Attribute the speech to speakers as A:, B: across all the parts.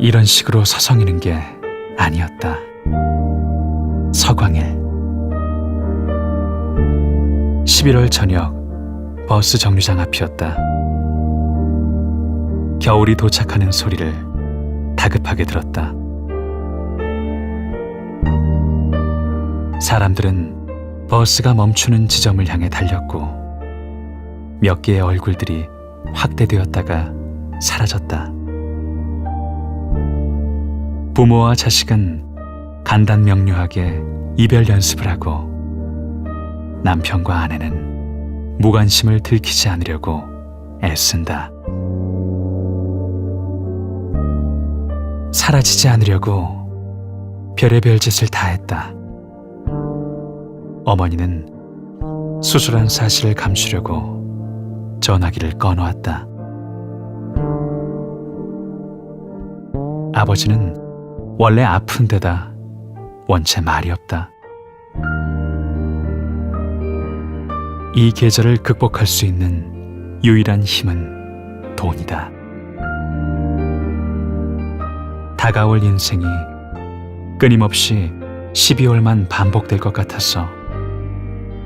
A: 이런 식으로 서성이는 게 아니었다. 서광일 11월 저녁 버스 정류장 앞이었다. 겨울이 도착하는 소리를 다급하게 들었다. 사람들은 버스가 멈추는 지점을 향해 달렸고 몇 개의 얼굴들이 확대되었다가 사라졌다. 부모와 자식은 간단 명료하게 이별 연습을 하고 남편과 아내는 무관심을 들키지 않으려고 애쓴다. 사라지지 않으려고 별의별 짓을 다 했다. 어머니는 수술한 사실을 감추려고 전화기를 꺼놓았다. 아버지는 원래 아픈 데다 원체 말이 없다. 이 계절을 극복할 수 있는 유일한 힘은 돈이다. 다가올 인생이 끊임없이 12월만 반복될 것 같았어.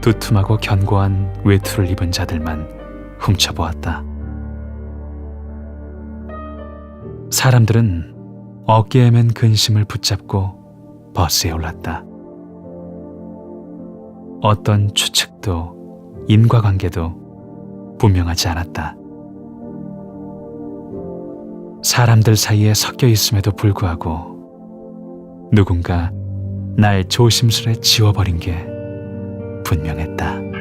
A: 두툼하고 견고한 외투를 입은 자들만 훔쳐보았다. 사람들은 어깨에 맨 근심을 붙잡고 버스에 올랐다. 어떤 추측도 인과관계도 분명하지 않았다. 사람들 사이에 섞여 있음에도 불구하고 누군가 날 조심스레 지워버린 게 분명했다.